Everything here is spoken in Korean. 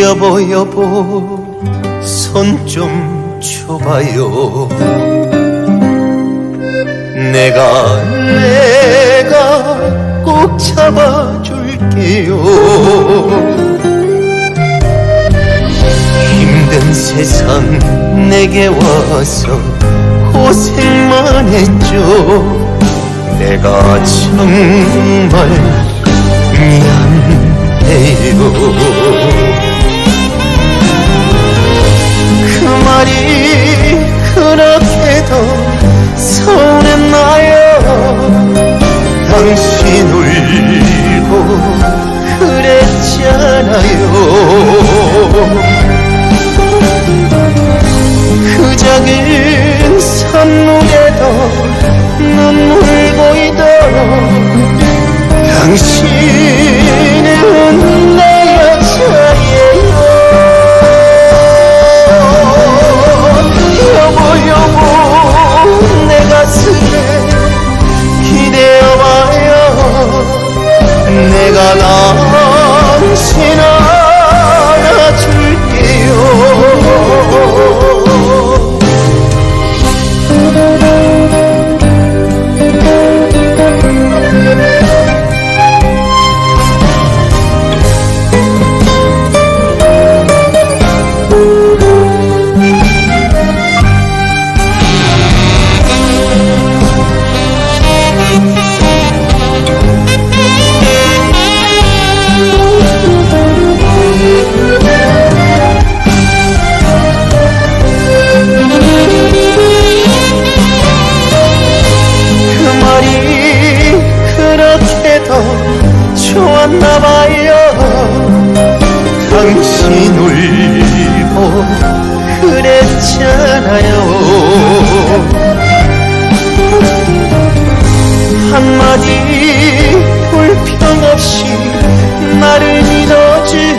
여보 여보 손 좀 줘봐요. 내가 내가 꼭 잡아줄게요. 힘든 세상 내게 와서 고생만 했죠. 내가 정말 미안 좋았나봐요. 당신 울고 그랬잖아요. 한마디 불평 없이 나를 믿어주